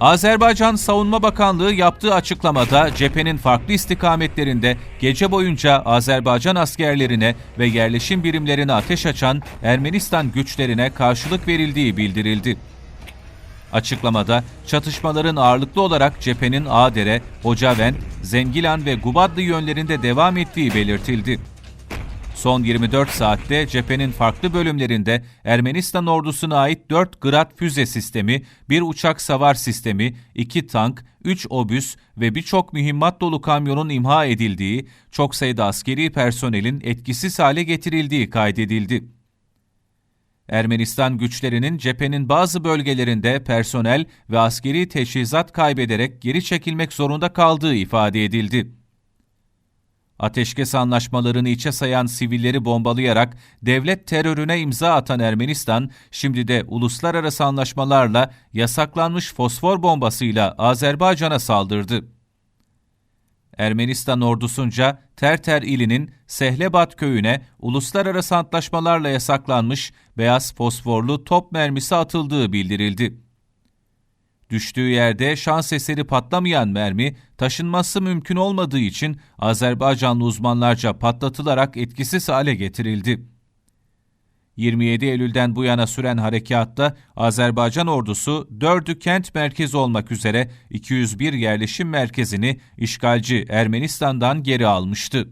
Azerbaycan Savunma Bakanlığı yaptığı açıklamada cephenin farklı istikametlerinde gece boyunca Azerbaycan askerlerine ve yerleşim birimlerine ateş açan Ermenistan güçlerine karşılık verildiği bildirildi. Açıklamada çatışmaların ağırlıklı olarak cephenin Ağdere, Hocaven, Zengilan ve Gubadlı yönlerinde devam ettiği belirtildi. Son 24 saatte cephenin farklı bölümlerinde Ermenistan ordusuna ait 4 Grad füze sistemi, bir uçak savar sistemi, 2 tank, 3 obüs ve birçok mühimmat dolu kamyonun imha edildiği, çok sayıda askeri personelin etkisiz hale getirildiği kaydedildi. Ermenistan güçlerinin cephenin bazı bölgelerinde personel ve askeri teçhizat kaybederek geri çekilmek zorunda kaldığı ifade edildi. Ateşkes anlaşmalarını içe sayan sivilleri bombalayarak devlet terörüne imza atan Ermenistan, şimdi de uluslararası anlaşmalarla yasaklanmış fosfor bombasıyla Azerbaycan'a saldırdı. Ermenistan ordusunca Terter ilinin Sehlebat köyüne uluslararası antlaşmalarla yasaklanmış beyaz fosforlu top mermisi atıldığı bildirildi. Düştüğü yerde şans eseri patlamayan mermi taşınması mümkün olmadığı için Azerbaycanlı uzmanlarca patlatılarak etkisiz hale getirildi. 27 Eylül'den bu yana süren harekatta Azerbaycan ordusu dördü kent merkezi olmak üzere 201 yerleşim merkezini işgalci Ermenistan'dan geri almıştı.